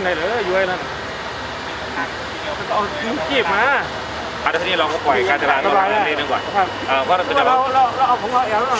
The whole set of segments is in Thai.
ขึ้นไหนเลยอยู่ไอ้นั่นเอาทิ้งกีบมาอะทีนี้เราก็ปล่อยการจราจรเรื่อยๆดีกว่าครับเออเพราะเราจะเราเราเราเอาของเราเองแล้วเ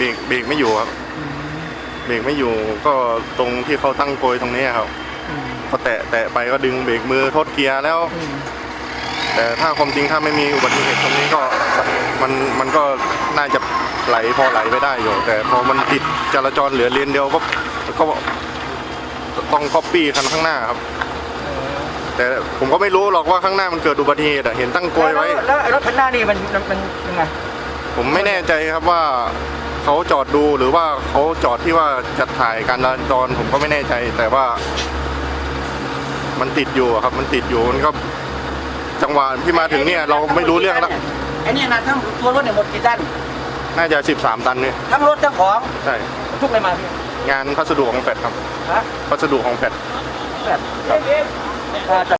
บรกเบรกไม่อยู่ครับเบรกไม่อยู่ก็ตรงที่เขาตั้งโกยตรงนี้ครับพอแตะแตะไปก็ดึงเบรกมือทดเกียร์แล้ว แต่ถ้าความจริงถ้าไม่มีอุบัติเหตุตรงนี้ก็มันมันก็น่าจะไหลพอไหลไปได้อยู่ แต่พอมันติดจราจรเหลือเลนเดียวก็ก็ต้องคอปปี้คันข้างหน้าครับ แต่ผมก็ไม่รู้หรอกว่าข้างหน้ามันเกิดอุบัติเหตุอะเห็นตั้งโกยไว้ แล้วรถคันหน้านี่มันมันยังไงผมไม่แน่ใจครับว่า เขาจอดดูหรือว่าเขาจอดที่ว่าจะถ่ายการจราจรผมก็ไม่แน่ใจ แต่ว่า มันติดอยู่อะครับ มันติดอยู่มันก็จังหวะที่มาถึงเนี่ยเราไม่รู้เรื่องแล้วไอ้นี่นะทั้งตัวรถเนี่ยหมดกี่ตันน่าจะ 13 ตันเนี่ยทั้งรถทั้งของใช่ทุกอะไรมาพี่งานพัสดุของแฟดครับฮะพัสดุของแฟดแบบอ่าแต่